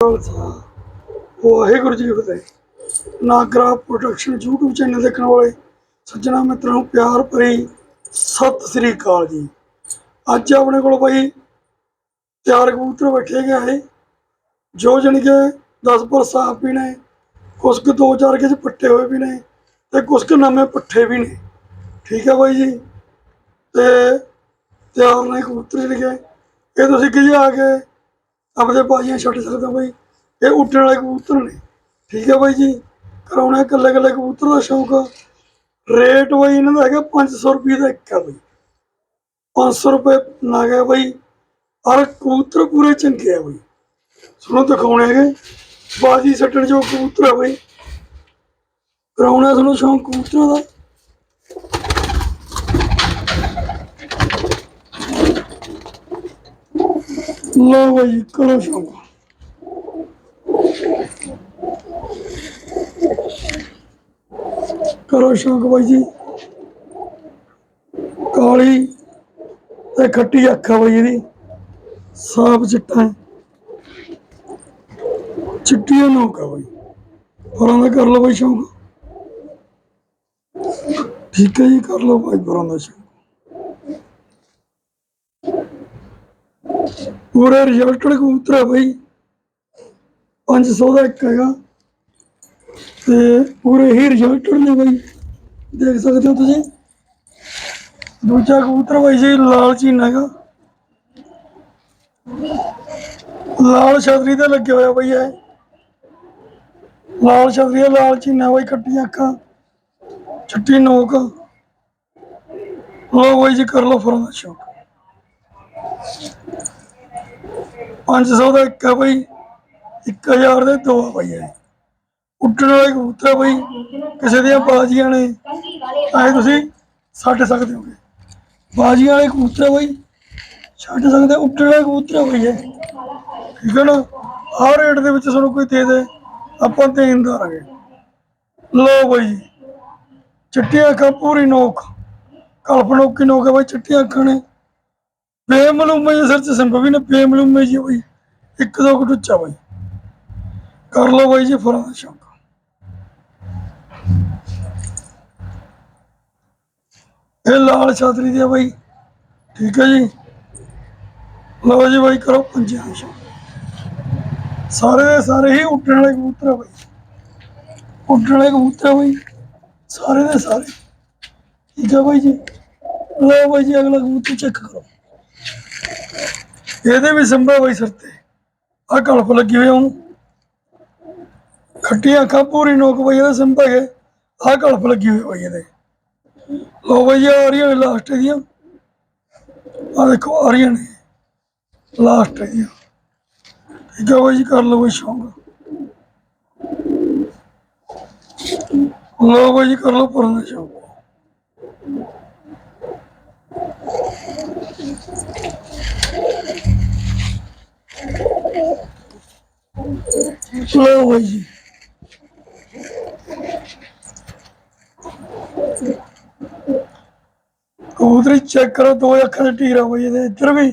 ਖਾਲਸਾ ਵਾਹਿਗੁਰੂ ਜੀ ਫਤਿਹ। Nagra production YouTube channel ਦੇਖਣ ਵਾਲੇ ਸੱਜਣਾ ਮਿੱਤਰਾਂ ਨੂੰ ਪਿਆਰ ਭਰੀ ਸਤਿ ਸ੍ਰੀ ਅਕਾਲ ਜੀ। ਅੱਜ ਆਪਣੇ ਕੋਲ ਬਾਈ ਤਿਆਰ ਕਬੂਤਰ ਬੈਠੇ ਗਏ ਹੈ ਜੋ ਜਾਣੀ ਕਿ 10 ਪਰ ਸਾਫ਼ ਵੀ ਨੇ, ਕੁਛ ਕੁ ਦੋ ਚਾਰ ਕੇ ਚ ਪੱਟੇ ਹੋਏ ਵੀ ਨੇ ਤੇ ਕੁਛ ਕੁ ਨਵੇਂ ਪੱਠੇ ਵੀ ਨੇ। ਠੀਕ ਹੈ ਬਾਈ ਜੀ? ਤੇ ਤਿਆਰ ਨੇ ਕਬੂਤਰ ਜਿਹੜੇ ਇਹ ਤੁਸੀਂ ਕਿਹਦੇ ਆ ਕੇ ਆਪਦੇ ਬਾਜੀਆਂ ਛੱਡ ਸਕਦਾ ਬਾਈ। ਇਹ ਉੱਡਣ ਵਾਲੇ ਕਬੂਤਰ ਨੇ। ਠੀਕ ਹੈ ਬਾਈ ਜੀ, ਕਰਾਉਣਾ ਇਕੱਲੇ ਇਕੱਲੇ ਕਬੂਤਰ ਦਾ ਸ਼ੌਂਕ ਆ। ਰੇਟ ਬਾਈ ਇਹਨਾਂ ਦਾ ਹੈਗਾ 500 ਰੁਪਏ ਦਾ ਇੱਕ ਆ ਬਾਈ। 500 ਰੁਪਏ ਨਾ ਗਿਆ ਬਾਈ। ਔਰ ਕਬੂਤਰ ਪੂਰੇ ਚੰਗੇ ਆ ਬਾਈ। ਸੁਣੋ ਦਿਖਾਉਣੇ ਹੈਗੇ। ਬਾਜੀ ਛੱਡਣ ਜੋ ਕਬੂਤਰ ਆ ਬਾਈ। ਕਰਾਉਣਾ ਤੁਹਾਨੂੰ ਸ਼ੌਂਕ ਕਬੂਤਰਾਂ ਦਾ। ਲੋ ਬਾਈ, ਕਰੋ ਸ਼ੌਂਕ ਕਰੋ ਸ਼ੌਂਕ ਬਾਈ ਜੀ। ਕਾਲੀ ਤੇ ਖੱਟੀ ਅੱਖ ਅੱਖਾਂ ਬਾਈ ਇਹਦੀ। ਸਾਫ਼ ਚਿੱਟਾ ਹੈ। ਚਿੱਟੀਆਂ ਨੋਕ ਆ ਬਾਈ। ਪਰਾਂ ਦਾ ਕਰ ਲਓ ਬਾਈ ਸ਼ੌਂਕ। ਠੀਕ ਹੈ ਜੀ, ਕਰ ਲਓ ਬਾਈ ਪਰਾਂ ਦਾ ਸ਼ੌਂਕ। ਪੂਰੇ ਰਿਜ਼ਲਟਡ ਕਬੂਤਰ ਹੈ ਬਾਈ। 500 ਦਾ ਇੱਕ ਹੈਗਾ। ਤੇ ਪੂਰੇ ਹੀ ਰਿਜ਼ਲਟਡ ਨੇ ਬਾਈ। ਦੇਖ ਸਕਦੇ ਹੋ ਤੁਸੀਂ। ਦੂਜਾ ਕਬੂਤਰ ਬਾਈ ਜੀ ਲਾਲ ਚੀਨ ਹੈਗਾ। ਲਾਲ ਛਤਰੀ ਤੇ ਲੱਗਿਆ ਹੋਇਆ ਬਈ ਇਹ। ਲਾਲ ਛਤਰੀ ਹੈ, ਲਾਲ ਚੀਨਾ ਬਾਈ ਕੱਟੀਆਂ ਅੱਖਾਂ। ਛੱਟੀ ਨੋਕ। ਲੋ ਬਾਈ ਜੀ ਕਰ ਲਓ ਫਰਾਂ ਦਾ ਸ਼ੌਕ। 500 ਦਾ ਇੱਕ ਆ ਬਾਈ 1000 ਦੇ ਦੋ ਆ ਬਾਈ ਇਹ। ਉੱਡਣ ਵਾਲੇ ਕਬੂਤਰ ਆ ਬਾਈ ਕਿਸੇ ਦੀਆਂ ਬਾਜ਼ੀਆਂ ਨੇ। ਐ ਤੁਸੀਂ ਛੱਡ ਸਕਦੇ ਹੋਗੇ। ਬਾਜ਼ੀਆਂ ਵਾਲੇ ਕਬੂਤਰ ਆ ਬਾਈ ਛੱਡ ਸਕਦੇ ਹੋ, ਉੱਡਣ ਵਾਲੇ ਕਬੂਤਰ ਆ ਬਾਈ ਇਹ। ਠੀਕ ਹੈ ਨਾ? ਆਹ ਰੇਟ ਦੇ ਵਿੱਚ ਤੁਹਾਨੂੰ ਕੋਈ ਦੇ ਦੇ ਆਪਾਂ ਦੇਣਦਾਰ ਆਗੇ ਲੋ ਬਾਈ ਜੀ ਚਿੱਟੀਆਂ ਅੱਖਾਂ ਪੂਰੀ ਨੋਕ। ਕਲਪਨੋਕੀ ਨੋਕ ਹੈ ਬਾਈ ਚਿੱਟੀਆਂ ਅੱਖਾਂ ਨੇ। ਬੇਮਲੂਮੇ ਦੇ ਸਿਰ ਚ ਸੰਭਵ ਹੀ ਨਾ ਬੇਮਲੂਮੇ ਜੀ ਬਾਈ, ਇੱਕ ਦੋ ਕੁ ਉੱਚਾ ਬਾਈ। ਕਰ ਲਓ ਬਾਈ ਜੀ ਫਰਾਂ ਦਾ ਸ਼ੌਂਕ। ਇਹ ਲਾਲ ਛਾਤਰੀ ਦੀ ਬਾਈ। ਠੀਕ ਹੈ ਜੀ। ਲਓ ਜੀ ਬਾਈ ਕਰੋ ਪੰਜਾਂ ਦਾ ਸ਼ੌਂਕ। ਸਾਰੇ ਦੇ ਸਾਰੇ ਹੀ ਉੱਡਣ ਵਾਲੇ ਕਬੂਤਰ ਆ ਬਾਈ। ਉੱਡਣ ਵਾਲੇ ਕਬੂਤਰ ਆ ਬਾਈ। ਸਾਰੇ ਦੇ ਸਾਰੇ। ਠੀਕ ਹੈ ਬਾਈ ਜੀ। ਲਓ ਬਾਈ ਜੀ ਅਗਲਾ ਕਬੂਤਰ ਚੈੱਕ ਕਰੋ। ਇਹਦੇ ਵੀ ਸੰਭਵ ਬਾਈ ਸਿਰ ਤੇ। ਆ ਕਲਪ ਲੱਗੀ ਹੋਈ ਉਹਨੂੰ। ਖੱਟੀਆਂ ਅੱਖਾਂ ਪੂਰੀ ਨੋਕ ਬਈ ਇਹਦਾ ਸੰਭਵ ਹੈ ਆ ਕਲਪ ਲੱਗੀ ਹੋਈ ਬਾਈ ਇਹਦੇ। ਲੋ ਬਈ ਆ ਰਹੀਆਂ ਨੇ ਲਾਸਟ ਦੀਆਂ ਆ ਦੇਖੋ, ਆ ਰਹੀਆਂ ਨੇ। ਲਾਸਟ ਦੀਆਂ ਠੀਕ ਹੈ ਬਾਈ ਜੀ, ਕਰ ਲਓ ਬਈ ਸ਼ੌਂਕ। ਲੋ ਬਾਈ ਜੀ, ਕਰ ਲਓ ਪਰਾਂ ਦਾ ਸ਼ੌਂਕ। ਲੋ ਜੀ ਕਬੂਤਰੀ ਚੈੱਕ ਕਰੋ, ਦੋ ਅੱਖਾਂ ਦੇ ਟੀਰਾ ਬਾਈ, ਇਹਦੇ ਇੱਧਰ ਵੀ,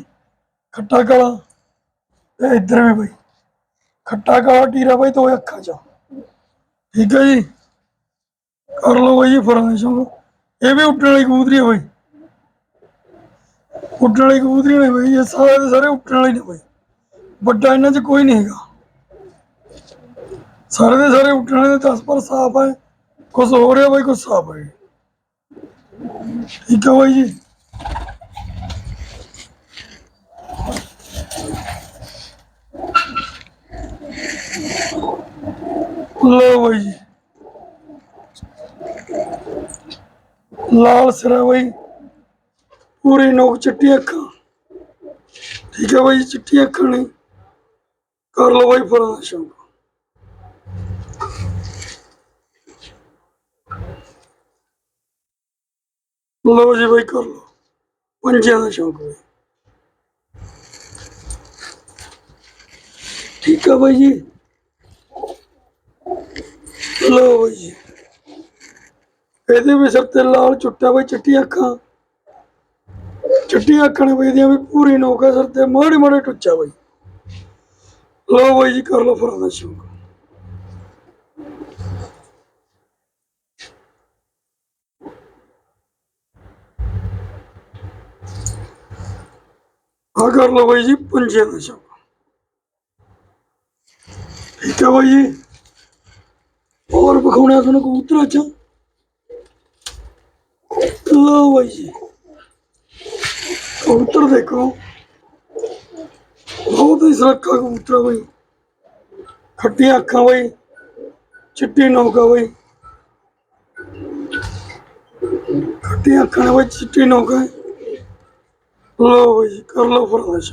ਖੱਟਾ ਕਾਲਾ, ਤੇ ਇੱਧਰ ਵੀ ਬਾਈ। ਖੱਟਾ ਕਾਲਾ ਢੀਰਾ ਬਾਈ, ਦੋ ਅੱਖਾਂ ਚ। ਠੀਕ ਹੈ ਜੀ? ਕਰ ਲਓ ਬਾਈ ਜੀ ਇਹ ਵੀ ਉੱਡਣ ਵਾਲੀ ਕਬੂਤਰੀ ਹੈ ਬਾਈ। ਉੱਡਣ ਵਾਲੀ ਕਬੂਤਰੀ ਨੇ ਬਈ, ਇਹ ਸਾਰੇ ਦੇ ਸਾਰੇ ਉੱਡਣ ਵਾਲੇ ਨੇ ਬਾਈ। ਵੱਡਾ ਇਹਨਾਂ 'ਚ ਕੋਈ ਨਹੀਂ ਹੈਗਾ। ਸਾਰੇ ਦੇ ਸਾਰੇ ਉੱਠਣੇ ਦੇ 10 ਪਰ ਸਾਫ਼ ਹੈ ਕੁਝ ਹੋ ਰਿਹਾ ਬਾਈ ਕੁਝ ਸਾਫ਼ ਹੈ ਠੀਕ ਹੈ ਬਾਈ ਜੀ। ਲੋ ਬਾਈ ਜੀ। ਲਾਲ ਸਿਰਾ ਬਾਈ। ਪੂਰੀ ਨੋਕ ਚਿੱਟੀ ਅੱਖਾਂ। ਠੀਕ ਹੈ ਬਾਈ ਜੀ, ਚਿੱਟੀ ਅੱਖਾਂ ਨੇ। ਕਰ ਲਓ ਬਾਈ ਫਰਾਂ ਦਾ ਸ਼ੌਂਕ। ਲਓ ਜੀ ਬਾਈ ਕਰ ਲਓ। ਪੰਜਿਆਂ ਦਾ ਸ਼ੌਕ ਬਾਈ ਠੀਕ ਆ ਬਾਈ ਜੀ। ਲਓ ਬਾਈ ਜੀ। ਇਹਦੇ ਵੀ ਸਿਰ ਤੇ ਲਾਲ ਚੁੱਟਾ ਬਾਈ, ਚਿੱਟੀਆਂ ਅੱਖਾਂ। ਚਿੱਟੀਆਂ ਅੱਖਾਂ ਨੇ ਬਾਈ ਦੀਆਂ ਵੀ ਪੂਰੀ ਨੋਕ ਹੈ ਸਿਰ ਤੇ ਮਾੜੇ ਮਾੜੇ ਟੁੱਚਾ ਬਾਈ। ਲਓ ਬਾਈ ਜੀ, ਕਰ ਲਓ ਫਰਾਂ ਦਾ ਸ਼ੌਕ। ਆ ਕਰ ਲਓ ਬਾਈ ਜੀ, ਪੰਜੇ ਦਾ ਸ਼ੌਕ ਠੀਕ ਹੈ ਬਾਈ ਜੀ? ਹੋਰ ਵਿਖਾਉਣਾ ਤੁਹਾਨੂੰ ਕਬੂਤਰਾਂ ਚ? ਲਓ ਬਾਈ ਜੀ। ਕਬੂਤਰ ਦੇਖੋ। ਬਹੁਤ ਹੀ ਸੁਰੱਖਾ ਕਬੂਤਰ ਬਾਈ। ਖੱਟੀਆਂ ਅੱਖਾਂ ਬਾਈ। ਚਿੱਟੀ ਨੌਕਾ ਬਾਈ। ਖੱਟੀਆਂ ਅੱਖਾਂ ਬਾਈ, ਚਿੱਟੀ ਨੌਕਾ ਹੈ। ਲਓ ਬਾਈ ਜੀ, ਕਰ ਲਓ ਫਰਮਾਇਸ਼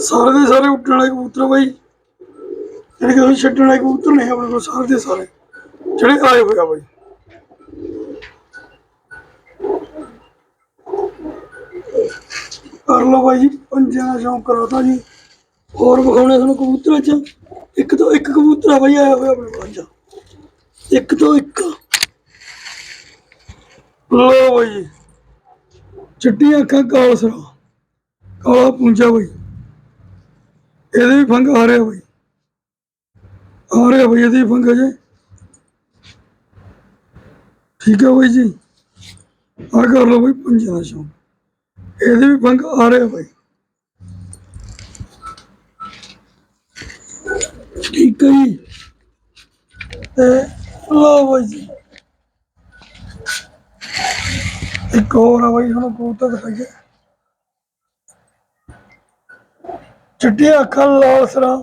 ਸਾਰੇ ਦੇ ਸਾਰੇ ਉੱਡਣ ਵਾਲੇ ਕਬੂਤਰ ਬਾਈ ਜਿਹੜੇ ਕਿ ਛੱਡਣ ਵਾਲੇ ਕਬੂਤਰ ਨੇ ਆਪਣੇ ਕੋਲ ਸਾਰੇ ਦੇ ਸਾਰੇ ਜਿਹੜੇ ਆਏ ਹੋਏ ਆ ਕਰ ਲਓ ਬਾਈ ਜੀ ਪੰਜਾਂ ਦਾ ਸ਼ੌਂਕ ਕਰਾਤਾ ਜੀ ਹੋਰ ਵਿਖਾਉਣੇ ਤੁਹਾਨੂੰ ਕਬੂਤਰਾਂ ਚ ਇੱਕ ਤੋਂ ਇੱਕ ਕਬੂਤਰ ਆ ਬਾਈ ਆਇਆ ਹੋਇਆ ਆਪਣੇ ਕੋਲ ਅੱਜ ਇੱਕ ਤੋਂ ਇੱਕ ਲਓ ਬਾਈ। ਜੀ ਚਿੱਟੀਆਂ ਅੱਖਾਂ ਕਾਲ ਸਰਾ, ਕਾਲਾ ਪੁੰਜਾ ਬਾਈ। ਇਹਦੇ ਵੀ ਫੰਗ ਆ ਰਿਹਾ ਬਾਈ ਆ ਰਿਹਾ ਬਾਈ, ਇਹਦੇ ਵੀ ਫੰਗ ਜੇ ਠੀਕ ਹੈ ਬਾਈ ਜੀ। ਆ ਕਰ ਲਓ ਬਾਈ ਪੰਜਾਂ ਦਾ ਸ਼ੌਂਕ। ਇਹਦੇ ਵੀ ਫੰਗ ਆ ਰਿਹਾ ਬਾਈ। ਠੀਕ ਹੈ ਜੀ। ਤੇ ਲਓ ਬਾਈ ਜੀ। ਇੱਕ ਹੋਰ ਆ ਬਾਈ, ਹੁਣ ਕਬੂਤਰ ਦਿਖਾਈਏ। ਚਿੱਟੀਆਂ ਅੱਖਾਂ ਲਾਲ ਸਰਾ।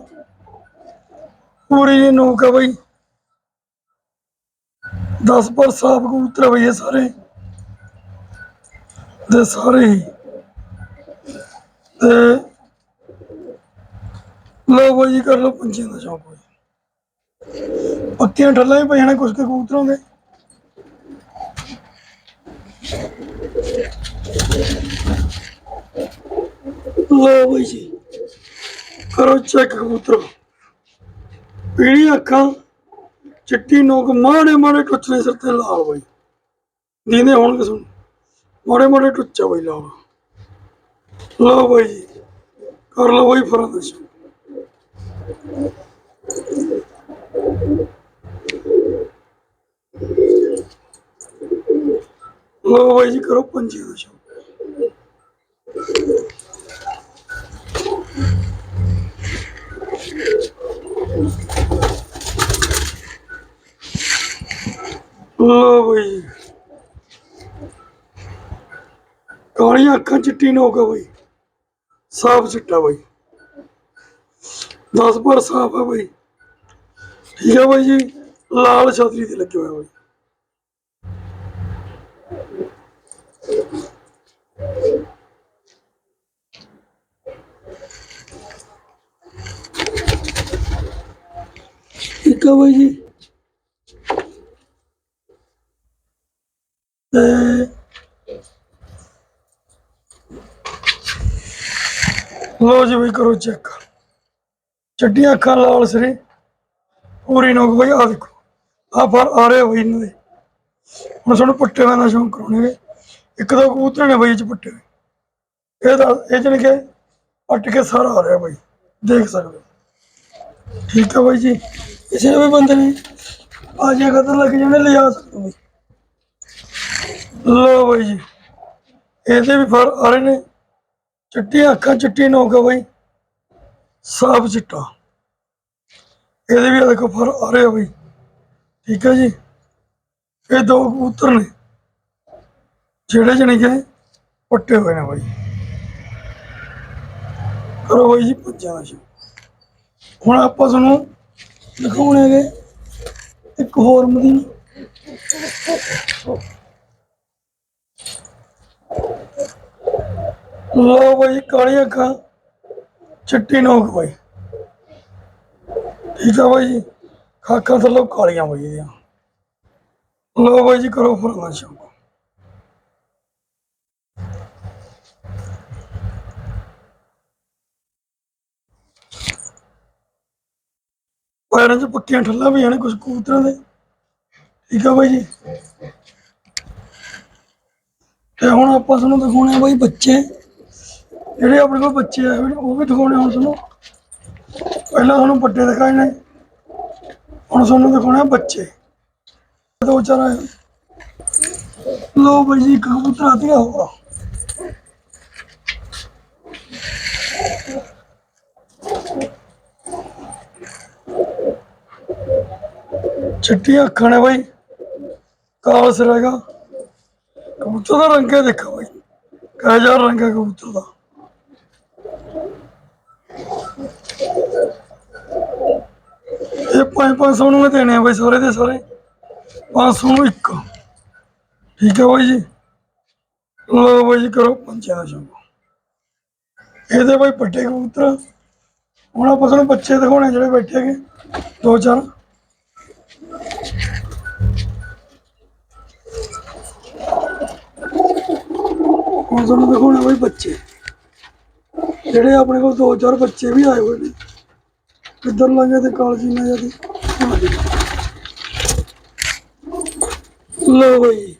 ਪੂਰੀ ਜੀ ਨੋਕ ਆ ਬਾਈ। 10 ਪਰ ਸਾਫ਼ ਕਬੂਤਰ ਬਈ ਇਹ ਸਾਰੇ। ਦੇ ਸਾਰੇ ਹੀ। ਤੇ ਲਓ ਬਾਈ ਜੀ, ਕਰ ਲਓ ਪੰਛੀਆਂ ਦਾ ਸ਼ੌਕ ਬਾਈ। ਪੱਕੀਆਂ ਠੱਲਾਂ ਹੀ ਪਈਆਂ ਨੇ ਕੁਝ ਕਬੂਤਰਾਂ ਦੇ। ਲੋ ਬਈ ਜੀ। ਕਰੋ ਚੈੱਕ ਕਬੂਤਰ। ਪੀੜੀ ਅੱਖਾਂ, ਚਿੱਟੀ ਨੋਕ, ਮਾੜੇ ਮਾੜੇ ਟੁੱਚਨੇ ਸਿਰ ਤੇ ਲਾਲ ਬਈ। ਦੀਨੇ ਹੋਣ ਕਿਸਮ ਮਾੜੇ ਮਾੜੇ ਟੁੱਚਾ ਬਈ ਲਾਲ। ਲੋ ਬਈ ਜੀ। ਕਰ ਲੋ ਬਈ ਫਰਦਸ਼ Thank you. 9 ਵਜੇ ਕਰੋ 5 ਲੋ ਬਈ ਕਾਲੀਆਂ ਅੱਖਾਂ ਚਿੱਟੀ ਨਾ ਹੋ ਗਿਆ ਬਈ ਸਾਫ਼ ਚਿੱਟਾ ਬਈ। ਦਸ ਪਰ ਸਾਫ਼ ਹੈ ਬਈ। ਠੀਕ ਹੈ ਬਈ ਜੀ? ਲਾਲ ਛਤਰੀ ਤੇ ਲੱਗਿਆ ਹੋਇਆ ਬਈ। ਠੀਕ ਆ ਬਾਈ ਜੀ। ਲੋ ਜੀ ਬਈ, ਕਰੋ ਚੈੱਕ ਚੱਡੀਆਂ ਅੱਖਾਂ ਲਾਲ ਸਰੇ। ਪੂਰੀ ਨੋਕ ਬਈ ਆ ਦੇਖੋ। ਆ ਫਰ ਆ ਰਹੇ ਬਈ ਇਹਨਾਂ ਦੇ। ਹੁਣ ਸਾਨੂੰ ਪੱਟੇ ਦਾ ਸ਼ੌਂਕ ਕਰਾਉਣਗੇ ਇੱਕ ਦੋ ਕਬੂਤਰ ਨੇ ਬਈ ਇਹ ਚ ਪੱਟੇ ਇਹ ਦਾ ਇਹ ਜਣ ਕੇ ਪੱਟ ਕੇ ਸਾਰਾ ਆ ਰਿਹਾ ਬਈ। ਦੇਖ ਸਕਦੇ ਹੋ। ਠੀਕ ਹੈ ਬਾਈ ਜੀ। ਕਿਸੇ ਵੀ ਬੰਦੇ ਨੇ ਆ ਜੇ ਲੱਗ ਜਾਣੇ ਲਿਜਾ ਸਕਦੇ ਬਈ ਲੋ ਬਾਈ ਜੀ, ਇਹਦੇ ਵੀ ਫਰ ਆ ਰਹੇ ਨੇ। ਚਿੱਟੀਆਂ ਅੱਖਾਂ, ਚਿੱਟੀ ਨੋਕ ਆ ਬਾਈ। ਸਾਫ਼ ਚਿੱਟਾ। ਇਹਦੇ ਵੀ ਦੇਖੋ ਫਰ ਆ ਰਹੇ ਆ ਬਾਈ। ਠੀਕ ਹੈ ਜੀ? ਇਹ ਦੋ ਕਬੂਤਰ ਨੇ। ਜਿਹੜੇ ਜਣੇ ਕਿ ਪੱਟੇ ਹੋਏ ਨੇ ਬਾਈ। ਕਰੋ ਬਾਈ ਜੀ ਪੰਜਾਂ ਦਾ ਹੁਣ ਆਪਾਂ ਤੁਹਾਨੂੰ ਦਿਖਾਉਣੇ ਹੈਗੇ ਇੱਕ ਹੋਰ ਮਦੀਨਾ ਲੋ ਬਾਈ ਕਾਲੀਆਂ ਅੱਖਾਂ, ਚਿੱਟੀ ਨੋਕ ਬਾਈ। ਠੀਕ ਆ ਬਾਈ ਜੀ, ਖਾਕਾਂ ਥੱਲੋਂ ਕਾਲੀਆਂ ਬਾਈ ਇਹਦੀਆਂ। ਲੋ ਬਾਈ ਜੀ ਕਰੋ ਫਰਮਾਨ ਪੈਰਾਂ 'ਚ ਪੱਕੀਆਂ ਠੱਲਾਂ ਵੀ ਨੇ ਕੁਝ ਕਬੂਤਰਾਂ ਦੇ। ਠੀਕ ਆ ਬਾਈ ਜੀ? ਤੇ ਹੁਣ ਆਪਾਂ ਤੁਹਾਨੂੰ ਦਿਖਾਉਣੇ ਆ ਬਾਈ ਬੱਚੇ। ਜਿਹੜੇ ਆਪਣੇ ਕੋਲ ਬੱਚੇ ਆ ਉਹ ਵੀ ਦਿਖਾਉਣੇ ਹੁਣ ਤੁਹਾਨੂੰ। ਪਹਿਲਾਂ ਤੁਹਾਨੂੰ ਵੱਡੇ ਦਿਖਾਏ ਨੇ। ਹੁਣ ਤੁਹਾਨੂੰ ਦਿਖਾਉਣੇ ਆ ਬੱਚੇ। ਦੋ ਚਾਰ ਆਏ। ਲੋ ਬਈ ਜੀ ਕਬੂਤਰ ਆ ਹੋਗਾ ਚਿੱਟੀਆਂ ਅੱਖਾਂ ਨੇ ਬਈ। ਕਾਲ ਸਿਰ ਹੈਗਾ ਕਬੂਤਰ ਦਾ ਰੰਗ ਹੈ ਦੇਖੋ ਬਈ। ਕਿਹੋ ਜਿਹਾ ਰੰਗ ਹੈ ਕਬੂਤਰ ਦਾ। ਇਹ ਪੰਜ ਪੰਜ ਸੌ ਨੂੰ ਹੀ ਦੇਣੇ ਆ ਬਈ ਸਾਰੇ ਦੇ ਸਾਰੇ। ਪੰਜ ਸੌ ਨੂੰ ਇੱਕ। ਠੀਕ ਹੈ ਬਾਈ ਜੀ। ਲਓ ਬਾਈ ਜੀ ਕਰੋ ਪੰਜਾਂ ਦਾ ਇਹਦੇ ਬਾਈ ਪੱਟੇ ਕਬੂਤਰ। ਹੁਣ ਆਪਾਂ ਤੁਹਾਨੂੰ ਬੱਚੇ ਦਿਖਾਉਣੇ ਜਿਹੜੇ ਬੈਠੇ ਹੈਗੇ। ਦੋ ਚਾਰ। ਹੁਣ ਤੁਹਾਨੂੰ ਦਿਖਾਉਣੇ ਬਈ ਬੱਚੇ। ਜਿਹੜੇ ਆਪਣੇ ਕੋਲ ਦੋ ਚਾਰ ਬੱਚੇ ਵੀ ਆਏ ਹੋਏ ਨੇ। ਕਿੱਧਰ ਲੰਘੇ ਤੇ ਕਾਲਜੀ ਨਾ ਜਾਂਦੀ ਲੋ ਬਈ।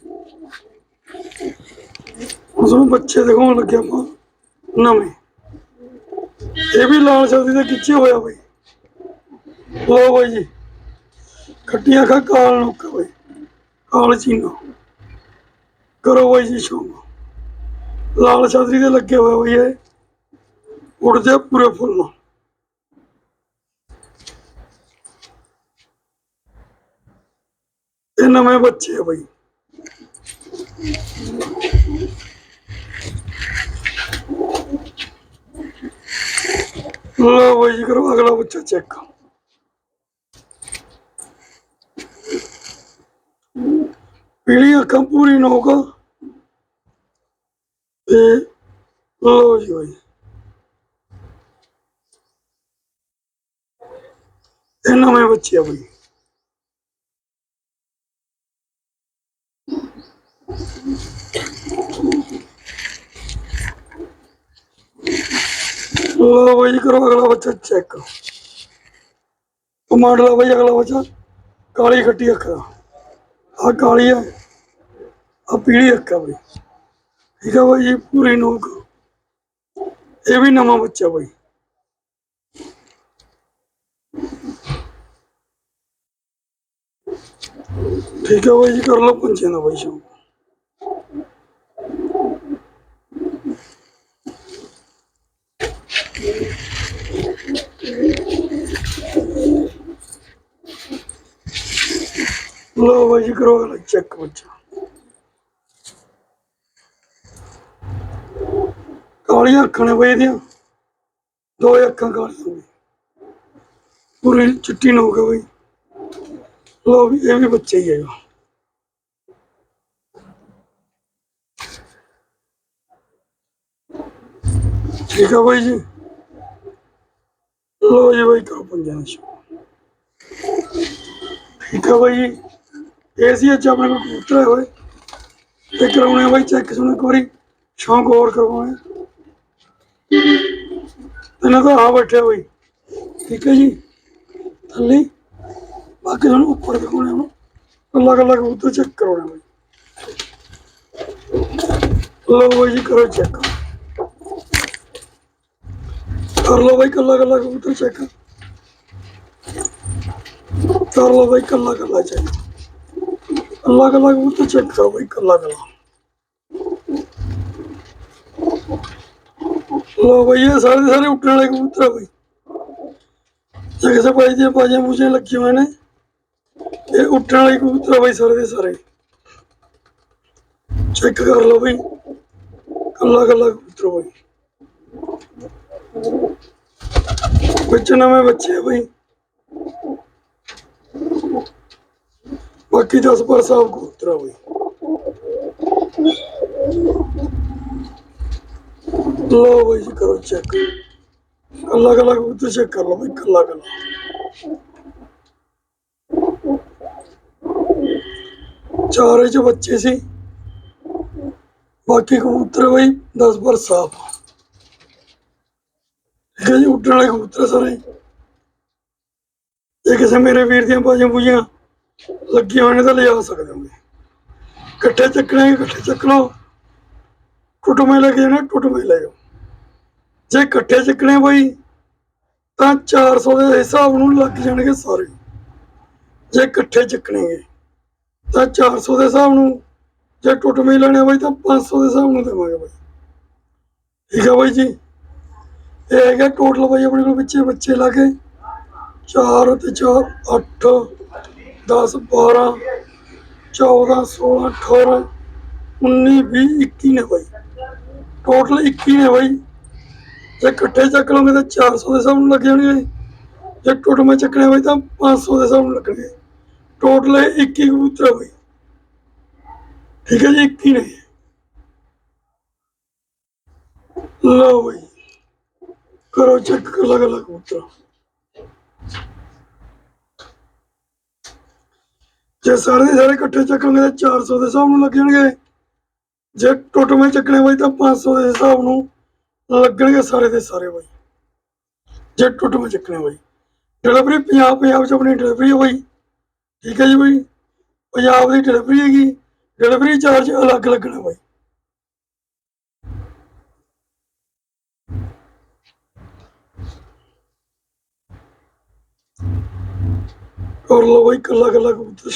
ਹੁਣ ਬੱਚੇ ਦਿਖਾਉਣ ਲੱਗਿਆ ਆਪਾਂ ਨਵੇਂ। ਇਹ ਵੀ ਲਾਲ ਸ਼ਬਦੀ ਦੇ ਕਿੱਚੇ ਹੋਇਆ ਬਈ। ਲੋ ਬਈ ਜੀ। ਖੱਟੀਆਂ ਖਾ ਕਾਲ ਨੁੱਕ ਬਈ। ਕਾਲ ਚੀਨਾ ਕਰੋ ਬਈ ਜੀ ਸ਼ੌਂਕ। ਲਾਲ ਛਤਰੀ ਦੇ ਲੱਗੇ ਹੋਏ ਬਈ ਇਹ ਉੜਦੇ ਪੂਰੇ ਫੁੱਲ ਇਹ ਨਵੇਂ ਬੱਚੇ ਆ ਬਈ। ਲਓ ਬਈ ਕਰੋ ਅਗਲਾ ਬੱਚਾ ਚੈੱਕ ਪੀਲੀ ਅੱਖਾਂ ਪੂਰੀ ਨੋਕ ਤੇ ਲਓ ਜੀ ਬਈ ਇਹ ਨਵੇਂ ਬੱਚੇ ਆ ਬਈ। ਲਓ ਬਈ ਜੀ, ਕਰੋ ਅਗਲਾ ਬੱਚਾ ਚੈੱਕ ਕਮਾਂਡ ਲਾ ਬਈ ਅਗਲਾ ਬੱਚਾ। ਕਾਲੀ ਖੱਟੀ ਅੱਖ ਦਾ। ਆ ਕਾਲੀ ਆ। ਆ ਪੀਲੀ ਅੱਖ ਬਈ। ਠੀਕ ਆ ਬਾਈ ਜੀ, ਪੂਰੀ ਨੋਕ ਇਹ ਵੀ ਨਵਾਂ ਬੱਚਾ ਬਾਈ। ਠੀਕ ਆ ਬਾਈ ਜੀ, ਕਰ ਲਓ ਪੰਚੇ ਦਾ ਬਾਈ ਸ਼ੌਂਕ। ਲਓ ਬਾਈ ਜੀ, ਕਰੋ ਅਗਲਾ ਚੈੱਕ ਬੱਚਾ। ਕਾਲੀਆਂ ਅੱਖਾਂ ਨੇ ਬਾਈ ਇਹਦੀਆਂ ਦੋ ਅੱਖਾਂ ਕਾਲੀਆਂ ਨੇ। ਪੂਰੀ ਚਿੱਟੀ ਨੋਕ ਹੈ ਬਾਈ। ਲੋ ਵੀ, ਇਹ ਵੀ ਬੱਚਾ ਹੀ ਹੈਗਾ। ਠੀਕ ਆ ਬਾਈ ਜੀ। ਲੋ ਜੀ ਬਾਈ, ਕਰੋ ਪੰਜਾਂ ਠੀਕ ਆ ਬਾਈ ਜੀ। ਇਹ ਸੀ ਅੱਜ ਆਪਣੇ ਕੋਲ ਕਬੂਤਰ ਹੋਏ ਤੇ ਕਰਾਉਣੇ ਬਾਈ ਚੈੱਕ ਸੁਣ ਇੱਕ ਵਾਰੀ ਸ਼ੌਂਕ ਹੋਰ ਕਰਵਾਉਣਾ ਇਹਨਾਂ ਤਾਂ ਆ ਬੈਠੇ ਬਾਈ। ਠੀਕ ਹੈ ਜੀ? ਥੱਲੇ। ਬਾਕੀ ਤੁਹਾਨੂੰ ਉੱਪਰ ਦਿਖਾਉਣੇ ਹੁਣ। ਅਲੱਗ ਅਲੱਗ ਕਬੂਤਰ ਚੈੱਕ ਕਰਾਉਣੇ ਬਾਈ। ਲਓ ਜੀ, ਕਰੋ ਚੈੱਕ ਕਰ ਲਓ ਬਾਈ ਕੱਲਾ ਕੱਲਾ ਕਬੂਤਰ ਚੈੱਕ ਕਰ ਲਓ ਬਾਈ ਕੱਲਾ ਕੱਲਾ ਚੈੱਕ ਅਲੱਗ ਅਲੱਗ ਕਬੂਤਰ ਚੈੱਕ ਕਰੋ ਬਾਈ ਕੱਲਾ ਕੱਲਾ ਲਓ ਬਾਈ, ਇਹ ਸਾਰੇ ਦੇ ਸਾਰੇ ਉੱਡਣ ਵਾਲੇ ਕਬੂਤਰ ਆ ਬਾਈ। ਜੇ ਕਿਸੇ ਭਾਈ ਦੀਆਂ ਬਾਜੀਆਂ ਬੂਜੀਆਂ ਲੱਗੀਆਂ ਹੋਏ ਨੇ। ਇਹ ਉੱਡਣ ਵਾਲੇ ਕਬੂਤਰ ਆ ਬਾਈ ਸਾਰੇ ਦੇ ਸਾਰੇ। ਚੈੱਕ ਕਰ ਲਓ ਬਈ। ਕੱਲਾ ਕੱਲਾ ਕਬੂਤਰ ਬਾਈ। ਬੱਚੇ ਨਵੇਂ ਬੱਚੇ ਆ ਬਈ। ਬਾਕੀ 10 ਪਰ ਸਾਹਿਬ ਕਬੂਤਰ ਆ ਬਈ। ਲੋ ਬਈ ਜੀ ਕਰੋ ਚੈੱਕ ਕੱਲਾ ਕੱਲਾ ਕਬੂਤਰ ਚੈੱਕ ਕਰ ਲਓ ਬਈ ਕੱਲਾ ਕੱਲਾ ਚਾਰੇ ਚ ਬੱਚੇ ਸੀ ਬਾਕੀ ਕਬੂਤਰ ਬਈ 10 ਪਰ ਸਾਫ਼ ਠੀਕ ਹੈ ਜੀ ਉੱਡਣ ਵਾਲੇ ਕਬੂਤਰ ਸਾਰੇ ਜੇ ਕਿਸੇ ਮੇਰੇ ਵੀਰ ਦੀਆਂ ਬਾਜੀਆਂ ਬੂਜੀਆਂ ਲੱਗੀਆਂ ਹੋਣ ਤਾਂ ਲਿਜਾ ਸਕਦੇ ਹੋ ਇਕੱਠੇ ਚੱਕਣੇ ਇਕੱਠੇ ਚੱਕ ਲਓ ਟੁੱਟਵੇਂ ਲੈ ਕੇ ਜਾਣਾ ਟੁੱਟਵੇਂ ਲੈ ਜਾਓ ਜੇ ਇਕੱਠੇ ਚੱਕਣੇ ਬਈ, ਤਾਂ 400 ਦੇ ਹਿਸਾਬ ਨੂੰ ਲੱਗ ਜਾਣਗੇ ਸਾਰੇ। ਜੇ ਇਕੱਠੇ ਚੱਕਣੇਗੇ ਤਾਂ 400 ਦੇ ਹਿਸਾਬ ਨੂੰ, ਜੇ ਟੁੱਟਵੇਂ ਲੈਣੇ ਬਈ, ਤਾਂ 500 ਦੇ ਹਿਸਾਬ ਨੂੰ ਦੇਵਾਂਗੇ ਬਈ। ਠੀਕ ਹੈ ਬਾਈ ਜੀ? ਇਹ ਹੈਗਾ ਟੋਟਲ ਬਾਈ ਆਪਣੇ ਕੋਲ ਵਿੱਚੇ ਬੱਚੇ ਲਾ ਕੇ 4 ਤੇ 4 8 10 12 14 16 18 19 20 21 ਨੇ ਬਾਈ। ਟੋਟਲ 21 ਨੇ ਬਾਈ। ਜੇ ਇਕੱਠੇ ਚੱਕ ਲਓਗੇ ਤਾਂ 400 ਦੇ ਹਿਸਾਬ ਲੱਗ ਜਾਣਗੇ ਜੇ। ਟੋਟਲ ਚੱਕਣੇ ਬਾਈ ਤਾਂ 500 ਦੇ ਹਿਸਾਬ ਨੂੰ ਲੱਗਣਗੇ ਟੋਟਲ 21 ਕਬੂਤਰ ਆ ਠੀਕ ਹੈ ਜੀ 21 ਨੇ ਲਓ ਬਾਈ। ਕਰੋ ਚੈੱਕ ਕਰ ਲਗਾ ਲਗਾ ਕਬੂਤਰ। ਜੇ ਸਾਰੇ ਦੇ ਸਾਰੇ ਇਕੱਠੇ ਚੱਕਾਂਗੇ ਤਾਂ 400 ਦੇ ਹਿਸਾਬ ਨੂੰ ਲੱਗ ਜਾਣਗੇ। ਜੇ ਟੋਟਵੇਂ ਚੱਕਣੇ ਬਾਈ ਤਾਂ 500 ਦੇ ਹਿਸਾਬ ਨੂੰ ਲੱਗਣਗੇ ਸਾਰੇ ਦੇ ਸਾਰੇ ਬਾਈ। ਜੇ ਟੋਟਵੇਂ ਚੱਕਣੇ ਬਾਈ। ਡਿਲੀਵਰੀ ਪੰਜਾਬ ਪੰਜਾਬ ਚ ਆਪਣੀ ਡਿਲੀਵਰੀ ਹੈ ਬਾਈ। ਠੀਕ ਹੈ ਜੀ ਬਾਈ। ਪੰਜਾਬ ਦੀ ਡਿਲੀਵਰੀ ਹੈਗੀ। ਡਿਲੀਵਰੀ ਚਾਰਜ ਅਲੱਗ ਲੱਗਣਾ ਬਾਈ। ਕਰ ਲਓ ਬਾਈ ਕੱਲਾ ਕੱਲਾ ਕਬੂਤਰ।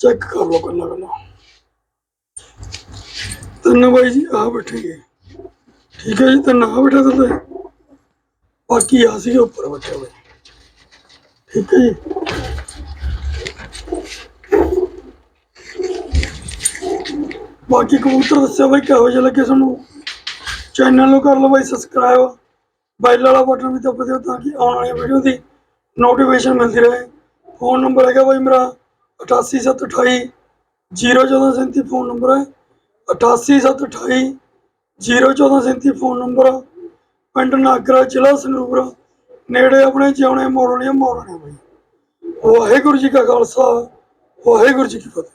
ਚੈੱਕ ਕਰ ਲਓ ਕੱਲਾ ਕੱਲਾ। ਤਿੰਨ ਬਾਈ ਜੀ ਆ ਬੈਠੇਗੇ ਠੀਕ ਹੈ ਜੀ ਤਿੰਨ ਆ ਬੈਠੇ ਤੇ ਬਾਕੀ ਆ ਸੀ ਉੱਪਰ ਬੈਠੇ ਹੋਏ। ਠੀਕ ਹੈ ਜੀ। ਬਾਕੀ ਕਬੂਤਰ ਦੱਸਿਆ ਬਾਈ, ਕਿਹੋ ਜਿਹੇ ਲੱਗੇ ਤੁਹਾਨੂੰ ਚੈਨਲ ਨੂੰ ਕਰ ਲਓ ਬਾਈ ਸਬਸਕ੍ਰਾਈਬ ਬੈਲ ਵਾਲਾ ਬਟਨ ਵੀ ਦੱਬ ਦਿਓ ਤਾਂ ਕਿ ਆਉਣ ਵਾਲੀ ਵੀਡੀਓ ਦੀ ਨੋਟੀਫਿਕੇਸ਼ਨ ਮਿਲਦੀ ਰਹੇ। ਫੋਨ ਨੰਬਰ ਹੈਗਾ ਬਾਈ ਮੇਰਾ 88728 01437 ਫੋਨ ਨੰਬਰ ਹੈ। 88728 01437 ਫੋਨ ਨੰਬਰ ਆ। ਪਿੰਡ ਨਾਗਰਾ, ਜ਼ਿਲ੍ਹਾ ਸੰਗਰੂਰ ਨੇੜੇ ਆਪਣੇ ਜਿਉਣੇ ਮੋੜਨੇ ਮੋੜਨੇ ਬਾਈ ਵਾਹਿਗੁਰੂ ਜੀ ਕਾ ਖਾਲਸਾ, ਵਾਹਿਗੁਰੂ ਜੀ ਕੀ ਫਤਿਹ